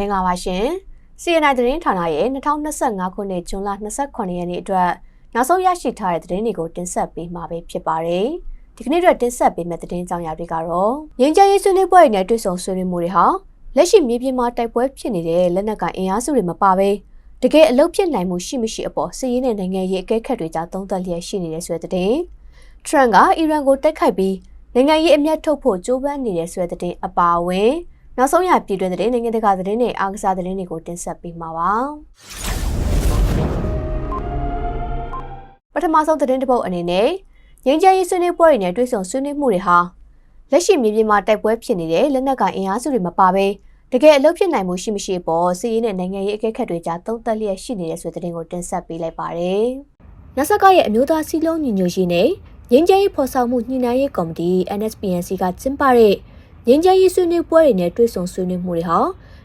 မင်္ဂလာပါရှင် CNI သတင်းဌာနရဲ့2025ခုနှစ်ဇွန်လ28ရက်နေ့အတွက်နောက်ဆုံးရရှိထားတဲ့သတင်းတွေကိုတင်ဆက်ပေးမှာပဲဖြစ်ပါတယ်ဒီကနေ့အတွက်တင်ဆက်ပေးမယ့်သတင်းကြောင်းရာတွေကတော့ငင်းကြရေးဆွေးနွေးပွဲတွေနဲ့တွေ့ဆုံဆွေးနွေးမှုတွေဟာလက်ရှိမြေပြင်မှာတိုက်ပွဲဖြစ်နေတဲ့လက်နက်ကိုင်အင်အားစုတွေမပါဘဲတကယ်အလုပ်ဖြစ်နိုင်မှုရှိမရှိအပေါ်စစ်ရေးနဲ့နိုင်ငံရေးအကဲခတ်တွေကြားသုံးသပ်လျက်ရှိနေတဲ့ဆွဲတဲ့ထရန့်ကအီရန်ကိုတိုက်ခိုက်ပြီးနိုင်ငံရေးအမျက်ထုတ်ဖို့ကြိုးပမ်းနေတဲ့ဆွဲတဲ့အပါအဝင် နောက်ဆုံးရပြည်တွင်းသတင်းနိုင်ငံတကာသတင်းတွေအားကစားသတင်းတွေကိုတင်ဆက်ပေးမှာပါပထမဆုံးသတင်းတစ်ပုဒ်အနေနဲ့ငင်းကြရေးဆွေးနွေးပွဲတွေနဲ့တွေ့ဆုံဆွေးနွေးမှုတွေဟာလက်ရှိမြေပြင်မှာတိုက်ပွဲဖြစ်နေတဲ့လက်နက်ကိုင်အင်အားစုတွေမပါဘဲတကယ်အလုပ်ဖြစ်နိုင်မှုရှိမရှိပေါ်စီးရေးနဲ့နိုင်ငံရေးအကဲခတ်တွေကြားသုံးသပ်လျက်ရှိနေတဲ့ဆိုတဲ့သတင်းကိုတင်ဆက်ပေးလိုက်ပါတယ်။နဆကရဲ့အမျိုးသားစီးလုံးညီညွတ်ရေးနဲ့ငင်းကြရေးဖော်ဆောင်မှုညှိနှိုင်းရေးကော်မတီ NSPNC ကကျင်းပတဲ့ ငင်းကြရေးဆွေးနွေးပွဲတွေနဲ့တွေ့ဆုံဆွေးနွေးမှုတွေဟာ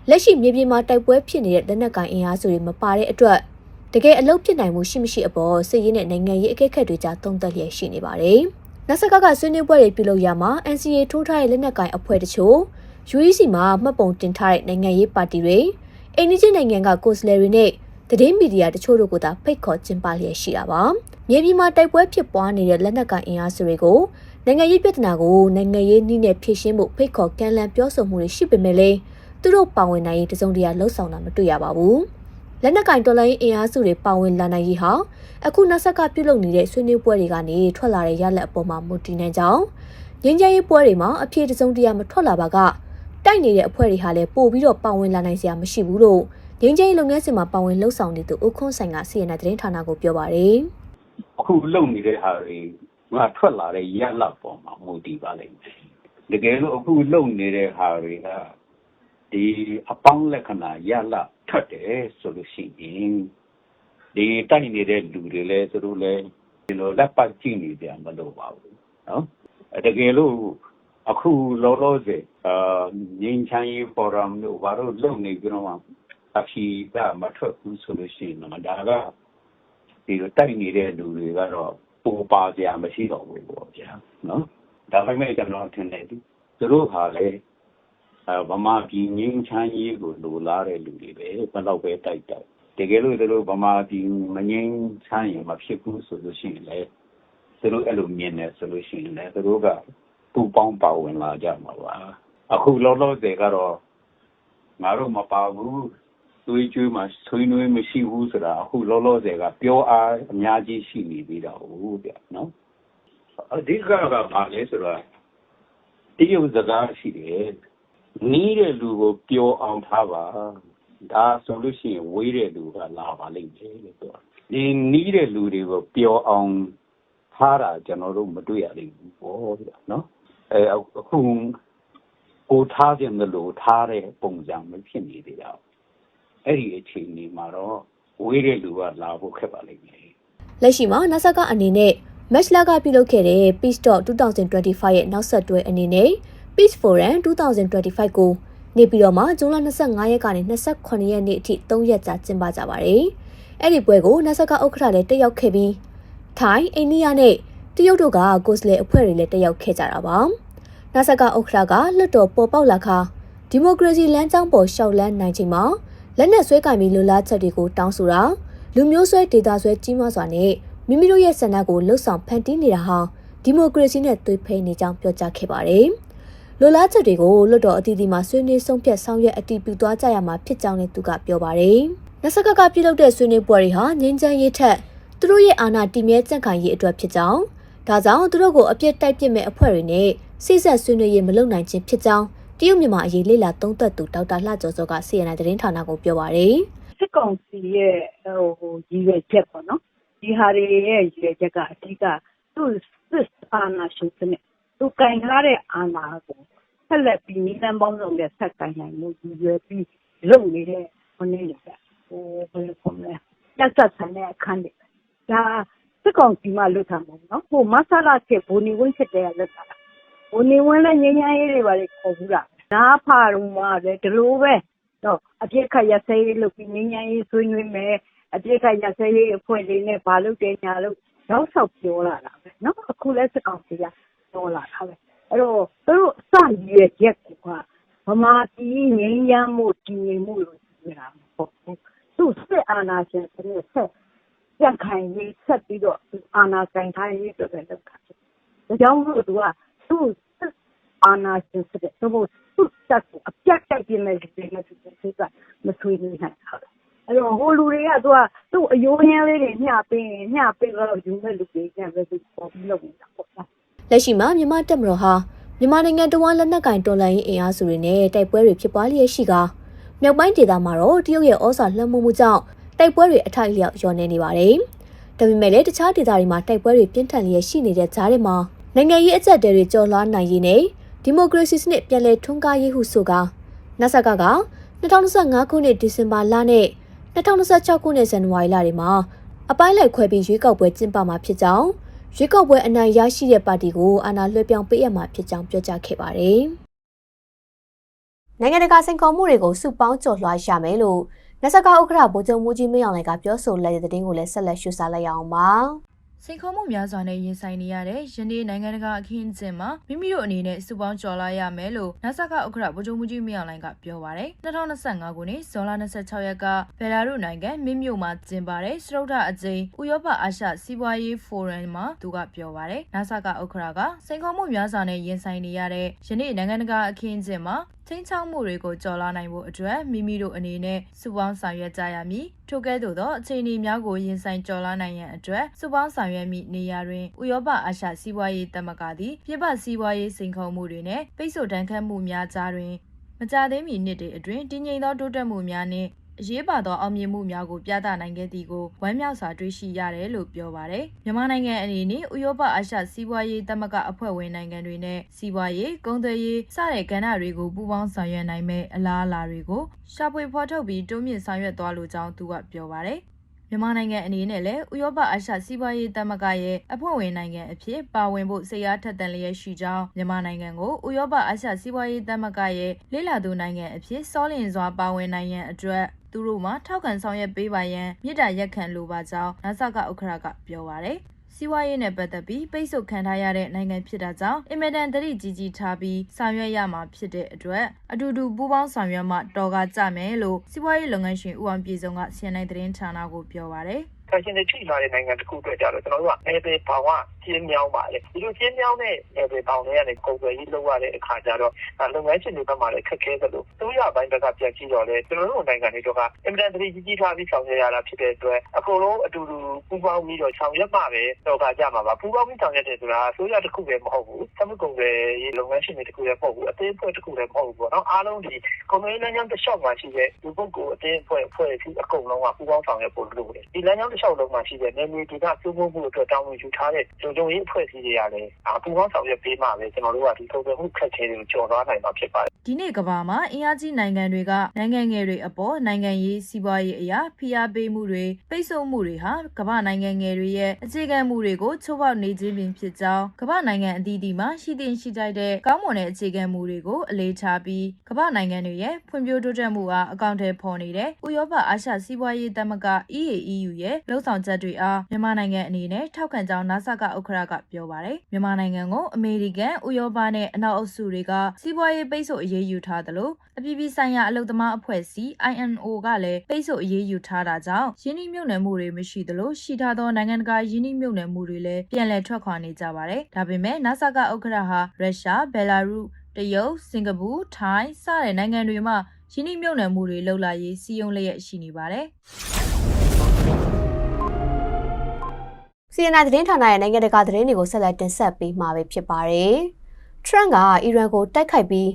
လက်ရှိမြေပြင်မှာတိုက်ပွဲဖြစ်နေတဲ့လက်နက်ကိုင်အင်အားစုတွေမပါတဲ့အတွက်တကယ်အလုပ်ဖြစ်နိုင်မှုရှိမရှိအပေါ်စစ်ရေးနဲ့နိုင်ငံရေးအကဲခတ်တွေကြားသုံးသပ်လျက်ရှိနေပါတယ်။နဆကကဆွေးနွေးပွဲတွေပြုလုပ်ရမှာ NCA ထိုးထားတဲ့လက်နက်ကိုင်အဖွဲ့တချို့ UEC မှာမှတ်ပုံတင်ထားတဲ့နိုင်ငံရေးပါတီတွေအိန္ဒိယနိုင်ငံကကိုယ်စားလှယ်တွေနဲ့သတင်းမီဒီယာတချို့တို့ကသာဖိတ်ခေါ်ကျင်းပလျက်ရှိတာပါ။မြေပြင်မှာတိုက်ပွဲဖြစ်ပွားနေတဲ့လက်နက်ကိုင်အင်အားစုတွေကို နိုင်ငံရေးပြဿနာကိုနိုင်ငံရေးနည်းနဲ့ဖြေရှင်းဖို့ဖိတ်ခေါ်ကမ်းလှမ်းပြောဆိုမှုတွေရှိပေမဲ့လည်းသူတို့ပါဝင်နိုင်ရေးတစုံတရာလှုံ့ဆော်တာမတွေ့ရပါဘူး။လက်နက်ကင်တော်လိုင်းအင်အားစုတွေပါဝင်လာနိုင်ရေးဟာအခုနောက်ဆက်ကပြုလုပ်နေတဲ့ဆွေးနွေးပွဲတွေကနေထွက်လာတဲ့ရလဒ်အပေါ်မှာမူတည်နိုင်ကြောင်းငင်းကြရေးပွဲတွေမှာအပြည့်တစုံတရာမထွက်လာပါကတိုက်နေတဲ့အဖွဲ့တွေဟာလည်းပို့ပြီးတော့ပါဝင်လာနိုင်စရာမရှိဘူးလို့ငင်းကြရေးလုပ်ငန်းစဉ်မှာပါဝင်လှုပ်ဆောင်နေသူဦးခွန်းဆိုင်က CNN သတင်းဌာနကိုပြောပါတယ်။အခုလုပ်နေတဲ့ဟာတွေ ငါထွက်လာတဲ့ရလဒ်ပေါ်မှာမူတည်ပါလိမ့်မယ်။တကယ်လို့အခုလုပ်နေတဲ့ဟာတွေကဒီအပေါင်းလက္ခဏာရလဒ်ထွက်တယ်ဆိုလို့ရှိရင်ဒီတိုက်နေတဲ့လူတွေလည်းသူတို့လည်းဒီလိုလက်ပတ်ကြည့်နေကြမလို့ပါဘူးနော်။တကယ်လို့အခုလောလောဆယ်အာငင်းချမ်းရေးဖော်ရမ်တို့ဘာလို့လုပ်နေကြတော့အဖြီကမထွက်ဘူးဆိုလို့ရှိရင်တော့ဒါကဒီလိုတိုက်နေတဲ့လူတွေကတော့ ပိုပါစရာမရှိတော့ဘူးပေါ့ဗျာနော်ဒါပေမဲ့ကျွန်တော်ထင်တယ်သူတို့ဟာလေအဲဗမာပြည်ငင်းချမ်းရေးကိုလိုလားတဲ့လူတွေပဲဘယ်တော့ပဲတိုက်တိုက်တကယ်လို့သူတို့ဗမာပြည်မငင်းချမ်းရင်မဖြစ်ဘူးဆိုလို့ရှိရင်လေသူတို့အဲ့လိုမြင်နေဆိုလို့ရှိရင်လေသူတို့ကပူပေါင်းပါဝင်လာကြမှာပါအခုလောလောဆယ်ကတော့ငါတို့မပါဘူး သွေးကြွေးမှာဆွေးနွေးမရှိဘူးဆိုတာအခုလောလောဆယ်ကပြောအားအများကြီးရှိနေသေးတာဟုတ်ဗျနော်အဓိကကဘာလဲဆိုတော့တရုတ်စကားရှိတယ်နီးတဲ့လူကိုပျော်အောင်ထားပါဒါဆိုလို့ရှိရင်ဝေးတဲ့လူကလာပါလိမ့်မယ်လို့ပြောဒီနီးတဲ့လူတွေကိုပျော်အောင်ထားတာကျွန်တော်တို့မတွေ့ရလိမ့်ဘူးပေါ့ဗျာနော်အဲအခုကိုထားခြင်းလို့ထားတဲ့ပုံစံမျိုးဖြစ်နေသေးတာ အဲ့ဒီအခြေအနေမှာတော့ဝေးတဲ့လူကလာဖို့ခက်ပါလိမ့်မယ်လက်ရှိမှာ NASA ကအနေနဲ့ Match လကပြုလုပ်ခဲ့တဲ့ Peace Talk 2025ရဲ့နောက်ဆက်တွဲအနေနဲ့ Peace Forum 2025ကိုနေပြည်တော်မှာဇွန်လ25ရက်ကနေ28ရက်နေ့အထိ3ရက်ကြာကျင်းပကြပါတယ်။အဲ့ဒီပွဲကို NASA ကဥက္ကဋ္ဌလည်းတက်ရောက်ခဲ့ပြီးထိုင်းအိန္ဒိယနဲ့တရုတ်တို့ကကိုယ်စားလှယ်အဖွဲ့တွေလည်းတက်ရောက်ခဲ့ကြတာပါ။နာဆကဥက္ကဋ္ဌကလွတ်တော်ပေါ်ပေါက်လာခါဒီမိုကရေစီလမ်းကြောင်းပေါ်ရှောက်လန်းနိုင်ချိန်မှာ လက်နက်ဆွဲကင်ပြီးလူလားချက်တွေကိုတောင်းဆိုတာလူမျိုးဆွဲဒေတာဆွဲကြီးမားစွာနဲ့မိမိတို့ရဲ့ဆန္ဒကိုလှုပ်ဆောင်ဖန်တီးနေတာဟာဒီမိုကရေစီနဲ့သွေးဖဲနေကြောင်းပြောကြားခဲ့ပါတယ်။လူလားချက်တွေကိုလွတ်တော်အသီးသီးမှာဆွေးနွေးဆုံးဖြတ်ဆောင်ရွက်အတည်ပြုသွားကြရမှာဖြစ်ကြောင်းလည်းသူကပြောပါတယ်။နဆကကပြုလုပ်တဲ့ဆွေးနွေးပွဲတွေဟာငြင်းချမ်းရေးထက်သူတို့ရဲ့အာဏာတည်မြဲကြန့်ခိုင်ရေးအတွက်ဖြစ်ကြောင်းဒါကြောင့်သူတို့ကိုအပြစ်တိုက်ပစ်မဲ့အဖွဲ့တွေနဲ့စိစက်ဆွေးနွေးရေးမလုပ်နိုင်ခြင်းဖြစ်ကြောင်း တရုတ်မြန်မာအရေးလေ့လာသုံးသပ်သူဒေါက်တာလှကျော်စောက CNN သတင်းဌာနကိုပြောပါရယ်စစ်ကောင်စီရဲ့ဟိုရည်ရွယ်ချက်ပေါ့နော်ဒီဟာတွေရဲ့ရည်ရွယ်ချက်ကအဓိကသူ့စစ်အာဏာရှင်စနစ်သူကင်ထားတဲ့အာဏာကိုဆက်လက်ပြီးနိဒံပေါင်းစုံနဲ့ဆက်ကင်နိုင်မှုရည်ရွယ်ပြီးလုပ်နေတဲ့ဟိုနေလေဟိုဘယ်လိုခေါ်မလဲတက်ဆက်ဆန်တဲ့အခန်းတွေဒါစစ်ကောင်စီမှလွတ်တာမဟုတ်နော်ဟိုမဆလာချက်ဘိုနီဝင်းချက်တဲ့လွတ်တာ ကိုနေဝင်းလည်းငြိမ်းချမ်းရေးတွေပါလေခေါ်ဘူးလားနားဖာတော့မှပဲဒီလိုပဲတော့အပြစ်ခတ်ရစဲရေးလုပ်ပြီးငြိမ်းချမ်းရေးဆွေးနွေးမယ်အပြစ်ခတ်ရစဲရေးအဖွဲ့လေးနဲ့ဘာလုပ်တယ်ညာလို့ရောက်ဆောက်ပြောလာတာပဲနော်အခုလည်းစကောင်စီကပြောလာတာပဲအဲ့တော့သူတို့အစရည်ရက်ကူကဗမာပြည်ငြိမ်းချမ်းမှုတည်ငြိမ်မှုလို့ပြောတာပေါ့သူစစ်အာဏာရှင်တွေဆက်ကြက်ခိုင်ရေးဆက်ပြီးတော့အာဏာဆိုင်ထားရေးအတွက်ပဲလုပ်တာဒါကြောင့်မို့သူကသူ့ အာဏာရှင်စနစ်သူ့သူ့တက်ကို အပြတ်တိုက်ပြမယ်ဒီလိုမျိုးသူကမဆွေးနွေးနိုင်ဘူးအဲ့တော့ ဟိုလူတွေက သူကသူ့အယိုးရင်းလေးတွေ မျှပေးရင် မျှပေးတော့ယူမဲ့လူတွေကျန်ပဲ သူပေါ်ပြီးလုပ်နေတာပေါ့နော်လက်ရှိမှာ မြန်မာတပ်မတော်ဟာ မြန်မာနိုင်ငံတော်ဝန်လက်နက်ကင်တော်လှန်ရေးအင်အားစုတွေနဲ့ တိုက်ပွဲတွေဖြစ်ပွားလျက်ရှိကမြောက်ပိုင်းဒေသမှာတော့ တရုတ်ရဲ့ ဩဇာလွှမ်းမိုးမှုကြောင့် တိုက်ပွဲတွေ အထိုက်အလျောက် လျော့နေနေပါတယ်။ဒါပေမဲ့လည်း တခြားဒေသတွေမှာ တိုက်ပွဲတွေ ပြင်းထန်လျက်ရှိနေတဲ့ကြားထဲမှာ နိုင်ငံရေးအကြက်တဲတွေကြော်လွှားနိုင်ရေးနဲ့ ဒီမိုကရေစီစနစ်ပြန်လည်ထွန်းကားရေးဟုဆိုကာနဆက်ကက2025ခုနှစ်ဒီဇင်ဘာလနဲ့2026ခုနှစ်ဇန်နဝါရီလတွေမှာအပိုင်းလိုက်ခွဲပြီးရွေးကောက်ပွဲကျင်းပမှာဖြစ်ကြောင်းရွေးကောက်ပွဲအနိုင်ရရှိတဲ့ပါတီကိုအာဏာလွှဲပြောင်းပေးရမှာဖြစ်ကြောင်းပြောကြားခဲ့ပါတယ်။နိုင်ငံတကာစင်ကောမှုတွေကိုစုပေါင်းကြော်လွှားရမယ်လို့နဆကဥက္ကဋ္ဌဗိုလ်ချုပ်မူကြီးမင်းအောင်လှိုင်ကပြောဆိုလိုက်တဲ့သတင်းကိုလည်းဆက်လက်ရှုစားလိုက်ရအောင်ပါ။ စိန်ခေါ်မှုများစွာနဲ့ရင်ဆိုင်နေရတဲ့ယနေ့နိုင်ငံတကာအခင်းအကျင်းမှာမိမိတို့အနေနဲ့စုပေါင်းကြော်လာရမယ်လို့နာဆာကဥက္ကဋ္ဌဗိုလ်ချုပ်မှုကြီးမင်းအောင်လှိုင်ကပြောပါရယ်2025ခုနှစ်ဇွန်လ26ရက်ကဘယ်လာရုနိုင်ငံမင်းမြို့မှာကျင်းပတဲ့စရုဒ္ဓအကျိန်ဥရောပအာရှစီးပွားရေးဖိုရမ်မှာသူကပြောပါရယ်နာဆာကဥက္ကဋ္ဌကစိန်ခေါ်မှုများစွာနဲ့ရင်ဆိုင်နေရတဲ့ယနေ့နိုင်ငံတကာအခင်းအကျင်းမှာ ချင်းချောင်းမှုတွေကိုကြော်လာနိုင်ဖို့အတွက်မိမိတို့အနေနဲ့စုပေါင်းဆောင်ရွက်ကြရမည်ထို့ကဲ့သို့သောအခြေအနေများကိုရင်ဆိုင်ကြော်လာနိုင်ရန်အတွက်စုပေါင်းဆောင်ရွက်မိနေရာတွင်ဥရောပအာရှစီးပွားရေးတမကသည်ပြပစီးပွားရေးစိန်ခေါ်မှုတွေနဲ့ပိတ်ဆို့တန်းခတ်မှုများကြားတွင်မကြသေးမီနှစ်တွေအတွင်းတည်ငြိမ်သောတိုးတက်မှုများနှင့် အရေးပါသောအောင်မြင်မှုများကိုပြသနိုင်ခဲ့သည်ကိုဝမ်းမြောက်စွာတွေ့ရှိရတယ်လို့ပြောပါရယ်မြန်မာနိုင်ငံအနေနဲ့ဥရောပအာရှစီးပွားရေးတမကအဖွဲ့ဝင်နိုင်ငံတွေနဲ့စီးပွားရေးကုန်သွယ်ရေးစတဲ့ကဏ္ဍတွေကိုပူးပေါင်းဆောင်ရွက်နိုင်မဲ့အလားအလာတွေကိုရှာဖွေဖော်ထုတ်ပြီးတိုးမြင့်ဆောင်ရွက်သွားလိုကြောင်းသူကပြောပါရယ်မြန်မာနိုင်ငံအနေနဲ့လည်းဥရောပအာရှစီးပွားရေးတမကရဲ့အဖွဲ့ဝင်နိုင်ငံအဖြစ်ပါဝင်ဖို့စိတ်အားထက်သန်လျက်ရှိကြောင်းမြန်မာနိုင်ငံကိုဥရောပအာရှစီးပွားရေးတမကရဲ့လေ့လာသူနိုင်ငံအဖြစ်စောလင်စွာပါဝင်နိုင်ရန်အတွက် သူတို့မှထောက်ခံဆောင်ရွက်ပေးပါရန်မြစ်တာရက်ခံလိုပါကြောင်းနာဆကဥက္ခရကပြောပါရယ်စီးပွားရေးနဲ့ပတ်သက်ပြီးပိတ်ဆို့ခံထားရတဲ့နိုင်ငံဖြစ်တာကြောင့်အင်မတန်တတိကြီးကြီးထားပြီးဆောင်ရွက်ရမှာဖြစ်တဲ့အတွက်အတူတူပူးပေါင်းဆောင်ရွက်မှတော်ကကြမယ်လို့စီးပွားရေးလုပ်ငန်းရှင်ဦးအောင်ပြည်စုံကစီယန်နိုင်သတင်းဌာနကိုပြောပါရယ်ဖက်ရှင်တွေထိလာတဲ့နိုင်ငံတစ်ခုအတွက်ကြတော့ကျွန်တော်တို့ကနယ်ပယ်ဘောင် ကကျင်းမြောင်းပါလေဒီလိုကျင်းမြောင်းတဲ့နယ်ပယ်ဘောင်တွေကနေကုန်သွယ်ရေးလုပ်ရတဲ့အခါကျတော့လုပ်ငန်းရှင်တွေဘက်မှာလည်းခက်ခဲသလိုသူရပိုင်းဘက်ကပြန်ကြည့်တော့လေကျွန်တော်တို့နိုင်ငံတွေတော့ကအင်မတန်တတိကြီးကြီးထားပြီးဆောင်ရွက်ရတာဖြစ်တဲ့အတွက်အကုန်လုံးအတူတူပူးပေါင်းပြီးတော့ဆောင်ရွက်ပါပဲတော့ကကြမှာပါပူးပေါင်းပြီးဆောင်ရွက်တယ်ဆိုတာဆိုရတစ်ခုပဲမဟုတ်ဘူးသမှုကုန်တယ်ရေးလုပ်ငန်းရှင်တွေတစ်ခုလည်းမဟုတ်ဘူးအသေးအဖွဲတစ်ခုလည်းမဟုတ်ဘူးပေါ့နော်အားလုံးဒီကုန်သွယ်ရေးလမ်းကြောင်းတစ်လျှောက်မှာရှိတဲ့ဒီပုဂ္ဂိုလ်အသေးအဖွဲအဖွဲ့အစည်းအကုန်လုံးကပူးပေါင်းဆောင်ရွက်ဖို့လိုတယ်ဒီလမ်းကြောင်းတစ်လျှောက်လုံးမှာရှိတဲ့နယ်မြေဒေသစုမှုမှုအတွက်တောင်းဝန်ယူထားတဲ့လုံခြုံရေးအဖွဲ့အစည်းတွေကလည်းအပူပေါင်းဆောင်ရွက်ပေးမှပဲကျွန်တော်တို့ကဒီထုတ်ပြန်မှုခက်ခဲတွေကိုကျော်လွှားနိုင်မှာဖြစ်ပါတယ်ဒီနေ့ကမ္ဘာမှာအင်အားကြီးနိုင်ငံတွေကနိုင်ငံငယ်တွေအပေါ်နိုင်ငံရေးစီးပွားရေးအရာဖိအားပေးမှုတွေပိတ်ဆို့မှုတွေဟာကမ္ဘာနိုင်ငံငယ်တွေရဲ့အခြေခံမှုတွေကိုချိုးဖောက်နေခြင်းပင်ဖြစ်ကြောင်းကမ္ဘာနိုင်ငံအသီးသီးမှာရှိတင်ရှိကြိုက်တဲ့ကောင်းမွန်တဲ့အခြေခံမှုတွေကိုအလေးထားပြီးကမ္ဘာနိုင်ငံတွေရဲ့ဖွံ့ဖြိုးတိုးတက်မှုအားအကောင့်ထဲပေါ်နေတဲ့ဥရောပအာရှစီးပွားရေးသမဂ္ဂ EAEU ရဲ့လှုပ်ဆောင်ချက်တွေအားမြန်မာနိုင်ငံအနေနဲ့ထောက်ခံကြောင်းနာဆကဥက္ခရကပြောပါတယ်မြန်မာနိုင်ငံကိုအမေရိကန်ဥရောပနဲ့အနောက်အုပ်စုတွေကစီးပွားရေးပိတ်ဆို့အရေးယူထားသလိုအပြည်ပြည်ဆိုင်ရာအလုပ်သမားအဖွဲ့အစည်း INO ကလည်းပိတ်ဆို့အရေးယူထားတာကြောင့်ယင်းနှိမ့်မြုပ်နှံမှုတွေမရှိသလိုရှိထားသောနိုင်ငံတကာယင်းနှိမ့်မြုပ်နှံမှုတွေလည်းပြန်လည်ထွက်ခွာနေကြပါတယ်။ဒါပေမဲ့နာဆာကဥက္ကဋ္ဌဟာရုရှား၊ဘယ်လာရုစ်တရုတ်၊စင်ကာပူ၊ထိုင်းစတဲ့နိုင်ငံတွေမှာယင်းနှိမ့်မြုပ်နှံမှုတွေလှုပ်လာရေးစီယုံလျက်ရှိနေပါတယ်။ စီယနာသတင်းဌာနရဲ့နိုင်ငံတကာသတင်းတွေကိုဆက်လက်တင်ဆက်ပေးမှာပဲဖြစ်ပါတယ်။ Trump ကအီရန်ကိုတိုက်ခိုက်ပြီး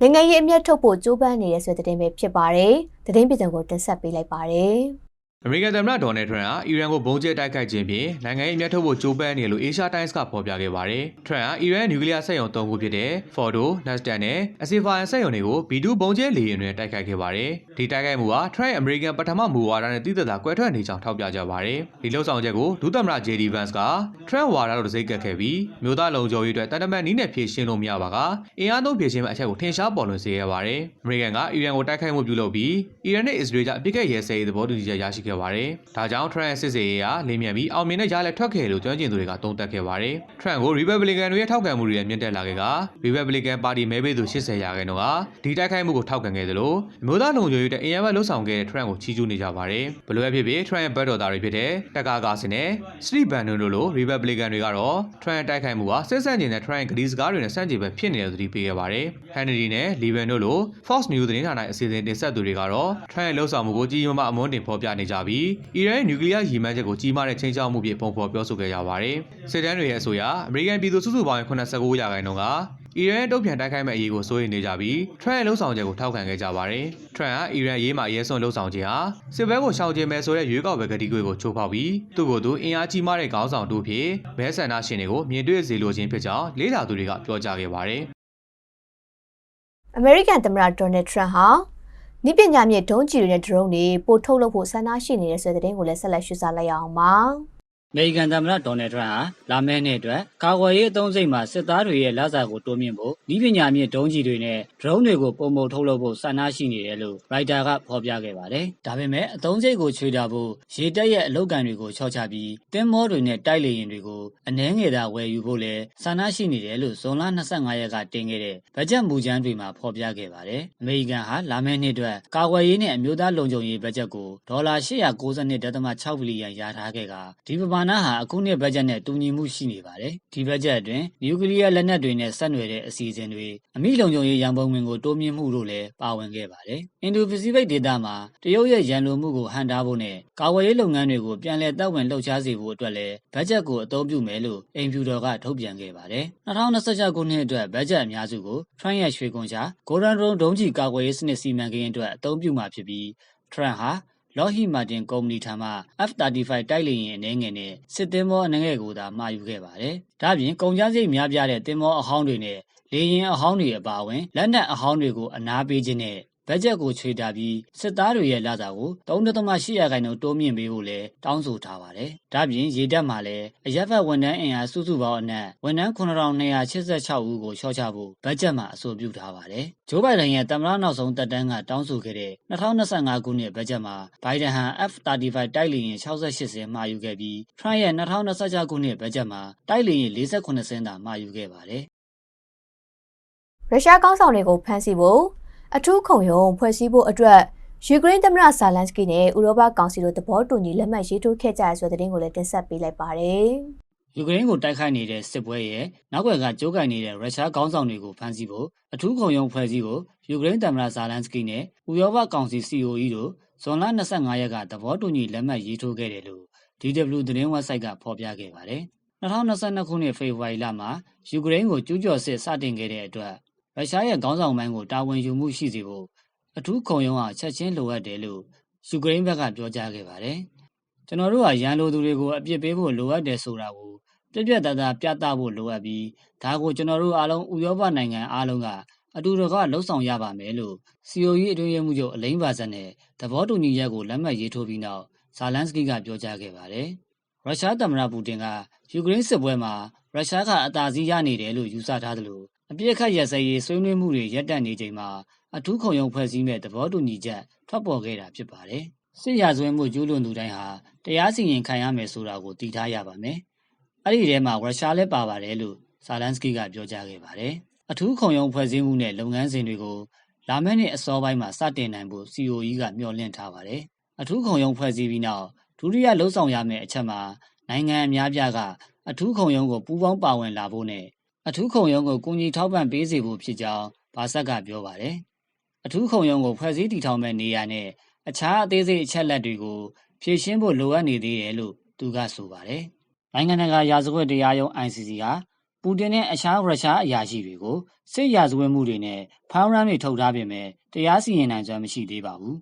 နိုင်ငံရေးအမျက်ထုတ်ဖို့ကြိုးပမ်းနေတဲ့ဆိုတဲ့သတင်းပဲဖြစ်ပါတယ်။သတင်းပြည်စုံကိုတင်ဆက်ပေးလိုက်ပါတယ်။ အမေရိကန်သမ္မတဒေါ်နယ်ထရန့်ဟာအီရန်ကိုဘုံကျဲတိုက်ခိုက်ခြင်းဖြင့်နိုင်ငံရေးအမျက်ထုတ်ဖို့ကြိုးပမ်းနေလို့ Asia Times ကဖော်ပြခဲ့ပါတယ်။ထရန့်ဟာအီရန်နျူကလ িয়ার စက်ရုံ၃ခုဖြစ်တဲ့ Fordo, Natanz နဲ့ Isfahan စက်ရုံတွေကို B2 ဘုံကျဲလေယာဉ်တွေတိုက်ခိုက်ခဲ့ပါတယ်။ဒီတိုက်ခိုက်မှုဟာထရန့်ရဲ့အမေရိကန်ပထမမူဝါဒနဲ့တည်တသာကွဲထွက်နေကြောင်းထောက်ပြကြပါတယ်။ဒီလှုပ်ဆောင်ချက်ကိုဒုသမ္မတ JD Vance ကထရန့်ဝါဒလို့တစိမ့်ကပ်ခဲ့ပြီးမြို့သားလုံခြုံရေးအတွက်တန်တမန်နီးနဲ့ဖြည့်ရှင်းလို့မရပါကအင်အားသုံးဖြည့်ရှင်းမဲ့အချက်ကိုထင်ရှားပေါ်လွင်စေခဲ့ပါတယ်။အမေရိကန်ကအီရန်ကိုတိုက်ခိုက်မှုပြုလုပ်ပြီးအီရန်နဲ့အစ္စရေးကအပြစ်ကတ်ရဲစဲရေးသဘောတူညီချက်ရရှိခဲ့ခဲ့ပါတယ်။ဒါကြောင့် Trump ရဲ့စစ်စေးရေးကလင်းမြန်ပြီးအောင်မြင်တဲ့ရလဒ်ထွက်ခဲ့လို့ကျွမ်းကျင်သူတွေကသုံးသပ်ခဲ့ပါတယ်။ Trump ကို Republican တွေရဲ့ထောက်ခံမှုတွေနဲ့မြင့်တက်လာခဲ့က Republican ပါတီမဲပေးသူ80ရာခိုင်နှုန်းကဒီတိုက်ခိုက်မှုကိုထောက်ခံခဲ့သလိုအမျိုးသားလုံခြုံရေးတဲ့အင်အားပဲလှုပ်ဆောင်ခဲ့တဲ့ Trump ကိုချီးကျူးနေကြပါတယ်။ဘယ်လိုပဲဖြစ်ဖြစ် Trump ရဲ့ဘက်တော်သားတွေဖြစ်တဲ့တက်ကာကာစင်နဲ့ Steve Bannon တို့လို Republican တွေကတော့ Trump တိုက်ခိုက်မှုဟာစစ်ဆက်နေတဲ့ Trump ရဲ့ဂရီစကားတွေနဲ့ဆန့်ကျင်ဘက်ဖြစ်နေတယ်သတိပေးခဲ့ပါတယ်။ Hannity နဲ့ Levin တို့လို Fox News သတင်းဌာနရဲ့အစီအစဉ်တင်ဆက်သူတွေကတော့ Trump ရဲ့လှုပ်ဆောင်မှုကိုကြီးမားမအမွန်းတင်ဖော်ပြနေကြပြီးအီရန်ရဲ့နျူကလ িয়ার ရည်မှန်းချက်ကိုကြီးမားတဲ့ချိန်ချောက်မှုဖြင့်ပုံဖော်ပြောဆိုခဲ့ကြပါတယ်။စစ်တမ်းတွေရဲ့အဆိုအရအမေရိကန်ပြည်သူစုစုပေါင်းရဲ့89ရာခိုင်နှုန်းကအီရန်ရဲ့တုံ့ပြန်တိုက်ခိုက်မဲ့အရေးကိုစိုးရိမ်နေကြပြီး Trump ရဲ့လှုပ်ဆောင်ချက်ကိုထောက်ခံခဲ့ကြပါတယ်။ Trump ဟာအီရန်အရေးမှာအရေးဆုံးလှုပ်ဆောင်ခြင်းဟာစစ်ဘက်ကိုရှောင်ကျဉ်မယ်ဆိုတဲ့ရွေးကောက်ပွဲကတိကဝတ်ကိုချိုးဖောက်ပြီးသူ့ကိုယ်သူအင်အားကြီးမားတဲ့ခေါင်းဆောင်တို့ဖြစ်မဲဆန္ဒရှင်တွေကိုမြင်တွေ့စေလိုခြင်းဖြစ်ကြောင်းလေးလာသူတွေကပြောကြားခဲ့ပါတယ်။အမေရိကန်သမ္မတဒေါ်နယ်ထရန့်ဟာ နိပညာမြင့်ဒုံးကျည်တွေနဲ့ဒရုန်းတွေပို့ထုတ်လုပ်ဖို့ဆန္ဒရှိနေတဲ့ဆိုတဲ့သတင်းကိုလည်းဆက်လက်ရှုစားလိုက်ရအောင်ပါ။အ မေရိကန်သမ္မတဒေါ်နယ်ထရန့်ဟာလာမယ့်နှစ်အတွက်ကာကွယ်ရေးအသုံးစိတ်မှာစစ်သားတွေရဲ့လစာကိုတိုးမြှင့်ဖို့ဤပညာမြင့်ဒုံးကျည်တွေနဲ့ဒရုန်းတွေကိုပုံမထုတ်လုပ်ဖို့ဆန္ဒရှိနေတယ်လို့ရိုက်တာကဖော်ပြခဲ့ပါတယ်။ဒါပေမဲ့အသုံးစိတ်ကိုချွေတာဖို့ရေတက်ရဲ့အလုတ်ကန်တွေကိုချော့ချပြီးတင်းမောတွေနဲ့တိုက်လေရင်တွေကိုအနှဲငယ်သာဝယ်ယူဖို့လည်းဆန္ဒရှိနေတယ်လို့ဇွန်လ25ရက်ကတင်ခဲ့တဲ့ဘတ်ဂျက်မူကြမ်းတွေမှာဖော်ပြခဲ့ပါတယ်။အမေရိကန်ဟာလာမယ့်နှစ်အတွက်ကာကွယ်ရေးနဲ့အမျိုးသားလုံခြုံရေးဘတ်ဂျက်ကိုဒေါ်လာ892.6ဘီလီယံရထားခဲ့ကဒီပမာဏဟာအခုနှစ်ဘတ်ဂျက်နဲ့တူညီမှုရှိနေပါတယ်။ဒီဘတ်ဂျက်အတွင်းနျူကလ িয়ার လက်နက်တွေနဲ့ဆက်နွယ်တဲ့အစီအစဉ်တွေအမိလုံခြုံရေးရန်ပုံငွေကိုတိုးမြင့်မှုတို့လည်းပါဝင်ခဲ့ပါတယ်။အင်ဒိုပစိဖိတ်ဒေသမှာတရုတ်ရဲ့ရန်လိုမှုကိုဟန်တားဖို့နဲ့ကာကွယ်ရေးလုပ်ငန်းတွေကိုပြန်လည်တပ်ဝင်လှုပ်ရှားစေဖို့အတွက်လည်းဘတ်ဂျက်ကိုအသုံးပြုမယ်လို့အင်ဖြူတော်ကထုတ်ပြန်ခဲ့ပါတယ်။2026ခုနှစ်အတွက်ဘတ်ဂျက်အများစုကိုထရန့်ရဲ့ရွှေကွန်ရှာဂိုဒန်ဒရုန်းဒုံးကျည်ကာကွယ်ရေးစနစ်စီမံကိန်းအတွက်အသုံးပြုမှာဖြစ်ပြီးထရန့်ဟာ Lockheed Martin ကုမ္ပဏီထံမှ F-35 တိုက်လေယာဉ်အနေငယ်နဲ့စစ်သင်္ဘောအနေငယ်ကိုသာမှာယူခဲ့ပါတယ်။ဒါ့အပြင်ကုန်ကျစရိတ်များပြားတဲ့သင်္ဘောအဟောင်းတွေနဲ့လေယာဉ်အဟောင်းတွေအပါအဝင်လက်နက်အဟောင်းတွေကိုအနားပေးခြင်းနဲ့ ဘတ်ဂျက်ကိုချွေတာပြီးစစ်သားတွေရဲ့လစာကို3.8ရာခိုင်နှုန်းတိုးမြင့်ပေးဖို့လည်းတောင်းဆိုထားပါတယ်။ဒါ့ပြင်ရေတပ်မှာလည်းအရက်ဖက်ဝန်ထမ်းအင်အားစုစုပေါင်းအနက်ဝန်ထမ်း9286ဦးကိုလျှော့ချဖို့ဘတ်ဂျက်မှာအဆိုပြုထားပါတယ်။ဂျိုးဘိုင်ဒန်ရဲ့သမ္မတနောက်ဆုံးတက်တန်းကတောင်းဆိုခဲ့တဲ့2025ခုနှစ်ဘတ်ဂျက်မှာဘိုင်ဒန်ဟာ F-35 တိုက်လေယာဉ်68စင်းမှာယူခဲ့ပြီးထရန့်ရဲ့2026ခုနှစ်ဘတ်ဂျက်မှာတိုက်လေယာဉ်48စင်းသာမှာယူခဲ့ပါတယ်။ရုရှားကောင်းဆောင်တွေကိုဖမ်းဆီးဖို့ အထူးခုံရုံးဖွဲ့စည်းဖို့အတွက်ယူကရိန်းသမ္မတဇာလန်စကီနဲ့ဥရောပကောင်စီတို့သဘောတူညီလက်မှတ်ရေးထိုးခဲ့ကြရဆိုတဲ့သတင်းကိုလည်းတင်ဆက်ပေးလိုက်ပါတယ်။ယူကရိန်းကိုတိုက်ခိုက်နေတဲ့စစ်ပွဲရဲ့နောက်ွယ်ကကြိုးကိုင်နေတဲ့ရုရှားခေါင်းဆောင်တွေကိုဖမ်းဆီးဖို့အထူးခုံရုံးဖွဲ့စည်းဖို့ယူကရိန်းသမ္မတဇာလန်စကီနဲ့ဥရောပကောင်စီ COE တို့ဇွန်လ25ရက်ကသဘောတူညီလက်မှတ်ရေးထိုးခဲ့တယ်လို့ DW သတင်းဝက်ဆိုက်ကဖော်ပြခဲ့ပါတယ်။2022ခုနှစ်ဖေဖော်ဝါရီလမှာယူကရိန်းကိုကျူးကျော်စစ်စတင်ခဲ့တဲ့အတွက် ရုရှားရဲ့ခေါင်းဆောင်ပိုင်းကို တာဝန်ယူမှုရှိစေဖို့ အထူးခုံရုံးဟာ ချက်ချင်းလိုအပ်တယ်လို့ ယူကရိန်းဘက်က ပြောကြားခဲ့ပါတယ်။ကျွန်တော်တို့ဟာ ရန်လိုသူတွေကို အပြစ်ပေးဖို့ လိုအပ်တယ်ဆိုတာကို ပြည့်ပြည့်သားသား ပြသဖို့လိုအပ်ပြီး ဒါကို ကျွန်တော်တို့အားလုံး ဥရောပနိုင်ငံအားလုံးက အတူတကွလှုပ်ဆောင်ရပါမယ်လို့ COE အတွင်းရေးမှူးချုပ်အလိန်ပါဇက်နဲ့ သဘောတူညီချက်ကို လက်မှတ်ရေးထိုးပြီးနောက်ဇာလန်စကီကပြောကြားခဲ့ပါတယ်။ရုရှားသမ္မတ ပူတင်က ယူကရိန်းစစ်ပွဲမှာ ရုရှားက အသာစီးရနေတယ်လို့ ယူဆထားသလို အပြစ်အခတ်ရစရေးဆွေးနွေးမှုတွေရပ်တန့်နေချိန်မှာအထူးခုံရုံးဖွဲ့စည်းမဲ့သဘောတူညီချက်ထွက်ပေါ်ခဲ့တာဖြစ်ပါတယ်။စစ်ရာဇဝတ်မှုကျူးလွန်သူတိုင်းဟာတရားစီရင်ခံရမယ်ဆိုတာကိုသိထားရပါမယ်။အဲ့ဒီထဲမှာရုရှားလည်းပါပါတယ်လို့ဇာလန်စကီကပြောကြားခဲ့ပါတယ်။အထူးခုံရုံးဖွဲ့စည်းမှုနဲ့လုပ်ငန်းစဉ်တွေကိုလာမယ့်နှစ်အစောပိုင်းမှာစတင်နိုင်ဖို့ COE ကမျှော်လင့်ထားပါတယ်။အထူးခုံရုံးဖွဲ့စည်းပြီးနောက်ဒုတိယလှုပ်ဆောင်ရမယ့်အချက်မှာနိုင်ငံအများပြားကအထူးခုံရုံးကိုပူးပေါင်းပါဝင်လာဖို့နဲ့ အထူးခုံရုံးကိုကူညီထောက်ပံ့ပေးစေဖို့ဖြစ်ကြောင်းဘာဆက်ကပြောပါတယ်။အထူးခုံရုံးကိုဖွဲ့စည်းတည်ထောင်မဲ့နေရာနဲ့အခြားအသေးစိတ်အချက်လက်တွေကိုဖြည့်ရှင်းဖို့လိုအပ်နေသေးတယ်လို့သူကဆိုပါတယ်။နိုင်ငံတကာရာဇဝတ်တရားရုံး ICC ဟာပူတင်နဲ့အခြားရုရှားအရာရှိတွေကိုစစ်ရာဇဝတ်မှုတွေနဲ့ဖမ်းရမ်းတွေထုတ်ထားပေမဲ့တရားစီရင်နိုင်စွမ်းမရှိသေးပါဘူး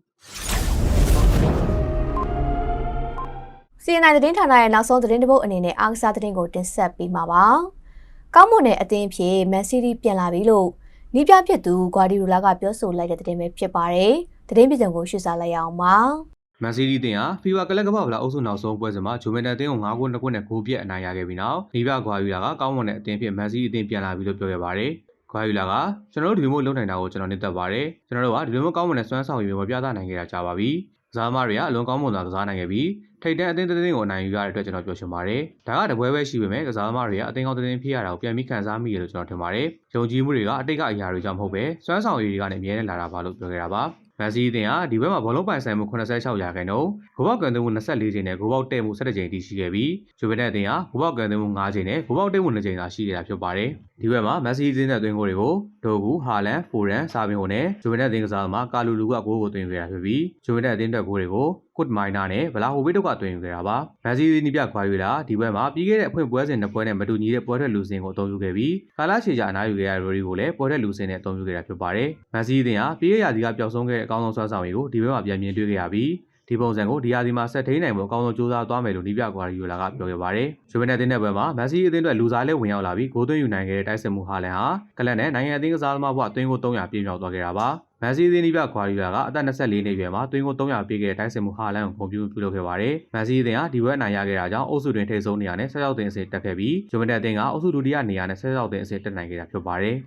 ။ CNN သတင်းဌာနရဲ့နောက်ဆုံးသတင်းတပုတ်အနေနဲ့အားကစားသတင်းကိုတင်ဆက်ပေးမှာပါ။ ကောင်းမွန်တဲ့အသင်းဖြစ်မန်စီးတီးပြန်လာပြီလို့နီးပြဖြစ်သူဂွာဒီယိုလာကပြောဆိုလိုက်တဲ့သတင်းပဲဖြစ်ပါတယ်။သတင်းပြည်စုံကိုရှုစားလိုက်ရအောင်ပါ။မန်စီးတီးတင်ဟာဖီဗာကလပ်ကမ္ဘာဗလာအုပ်စုနောက်ဆုံးပွဲစဉ်မှာဂျိုမန်တန်တင်းကို9ဂိုး2ဂိုးနဲ့ဂိုးပြတ်အနိုင်ရခဲ့ပြီးနောက်နီးပြဂွာယူလာကကောင်းမွန်တဲ့အသင်းဖြစ်မန်စီးတီးအသင်းပြန်လာပြီလို့ပြောခဲ့ပါတယ်။ဂွာယူလာကကျွန်တော်တို့ဒီလိုမျိုးလုပ်နိုင်တာကိုကျွန်တော်နှစ်သက်ပါတယ်။ကျွန်တော်တို့ကဒီလိုမျိုးကောင်းမွန်တဲ့စွမ်းဆောင်ရည်မျိုးမပြသနိုင်ခဲ့တာကြာပါပြီ။က စားသမားတွေကအလွန်ကောင်းမွန်စွာကစားနိုင်ခဲ့ပြီးထိတ်တန့်အသင်းတစ်သင်းကိုအနိုင်ယူရတဲ့အတွက်ကျွန်တော်ပြောချင်ပါတယ်။ဒါကတပွဲပဲရှိပေမဲ့ကစားသမားတွေကအသင်းကောင်းတစ်သင်းဖြစ်ရတာကိုပြန်ပြီးခံစားမိရလို့ကျွန်တော်ထင်ပါတယ်။ယုံကြည်မှုတွေကအတိတ်ကအရာတွေကြောင့်မဟုတ်ပဲစွမ်းဆောင်ရည်တွေကနေအမြဲတမ်းလာတာပါလို့ပြောခဲ့တာပါ။မန်စီးအသင်းဟာဒီဘက်မှာဘောလုံးပိုင်ဆိုင်မှု86ရာခိုင်နှုန်းဂိုးပေါက်ကန်သွင်းမှု24ချိန်နဲ့ဂိုးပေါက်တဲ့မှု17ချိန်တည်ရှိခဲ့ပြီးဂျိုဗန်တက်အသင်းဟာဂိုးပေါက်ကန်သွင်းမှု5ချိန်နဲ့ဂိုးပေါက်တဲ့မှု2ချိန်သာရှိနေတာဖြစ်ပါတယ်။ ဒီဘက်မှာမန်စီးအသင်းရဲ့သွင်းဂိုးတွေကိုဒိုဂူဟာလန်ဖိုရန်စာဗင်ဟိုနဲ့ဂျိုဗန်တက်အသင်းကစားသမားကာလူလူကဂိုးကိုသွင်းခဲ့တာဖြစ်ပြီးဂျိုဗန်တက်အသင်းအတွက်ဂိုးတွေကိုကွတ်မိုင်နာနဲ့ဗလာဟိုဘေးတို့ကသွင်းယူခဲ့တာပါ။မန်စီးနီးပြခွာယူတာဒီဘက်မှာပြီးခဲ့တဲ့အဖွင့်ပွဲစဉ်နှစ်ပွဲနဲ့မတူညီတဲ့ပွဲထွက်လူစင်ကိုအသုံးပြုခဲ့ပြီးကာလာချေချာအနားယူခဲ့ရတဲ့ရိုရီကိုလည်းပွဲထွက်လူစင်နဲ့အသုံးပြုခဲ့တာဖြစ်ပါတယ်။မန်စီးအသင်းဟာပြီးခဲ့ရာသီကပျောက်ဆုံးခဲ့တဲ့အကောင်းဆုံးဆွမ်းဆောင်ရည်ကိုဒီဘက်မှာပြန်မြင်တွေ့ခဲ့ရပြီး ဒီပုံစံကိုဒီယာဒီမှာဆက်ထိန်နိုင်ဖို့အကောင်းဆုံးစူးစမ်းသွားမယ်လို့နီးပြကွာရီယိုလာကပြောခဲ့ပါတယ်။ဂျိုဗန်နယ်အသင်းရဲ့ဘက်မှာမန်စီးအသင်းအတွက်လူစားလဲဝင်ရောက်လာပြီးဂိုးသွင်းယူနိုင်ခဲ့တဲ့တိုက်စစ်မှုဟာလန်ဟာကလပ်နဲ့နိုင်ငံအသင်းကစားသမားဘဝအသင်းကို300ပြည့်မြောက်သွားခဲ့တာပါ။မန်စီးအသင်းနီးပြခွာရီယာကအသက်24နှစ်အရွယ်မှာတွင်းကို300ပြည့်ခဲ့တဲ့တိုက်စစ်မှုဟာလန်ကိုဂုဏ်ပြုပြုလုပ်ခဲ့ပါတယ်။မန်စီးအသင်းဟာဒီဘက်အနိုင်ရခဲ့တာကြောင့်အုပ်စုတွင်ထိပ်ဆုံးနေရာနဲ့ဆက်ရောက်တင်အဆင့်တက်ခဲ့ပြီးဂျိုဗန်နယ်အသင်းကအုပ်စုဒုတိယနေရာနဲ့ဆက်ရောက်တင်အဆင့်တက်နိုင်ခဲ့တာဖြစ်ပါတယ်။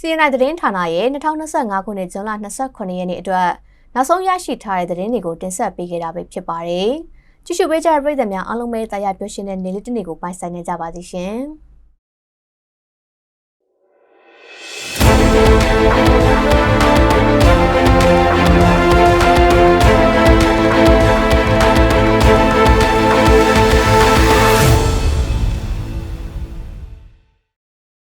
CNN သတင်းဌာနရဲ့2025ခုနှစ်ဇွန်လ29ရက်နေ့အတွက် နောက်ဆုံးရရှိထားတဲ့သတင်းတွေကိုတင်ဆက်ပေးခဲ့တာပဲဖြစ်ပါတယ်။ကြည့်ရှုပေးကြတဲ့ပရိသတ်များအားလုံးပဲတရားပြောရှင်တဲ့နေ့လေးတစ်နေ့ကိုပိုင်ဆိုင်နေကြပါသည်ရှင်။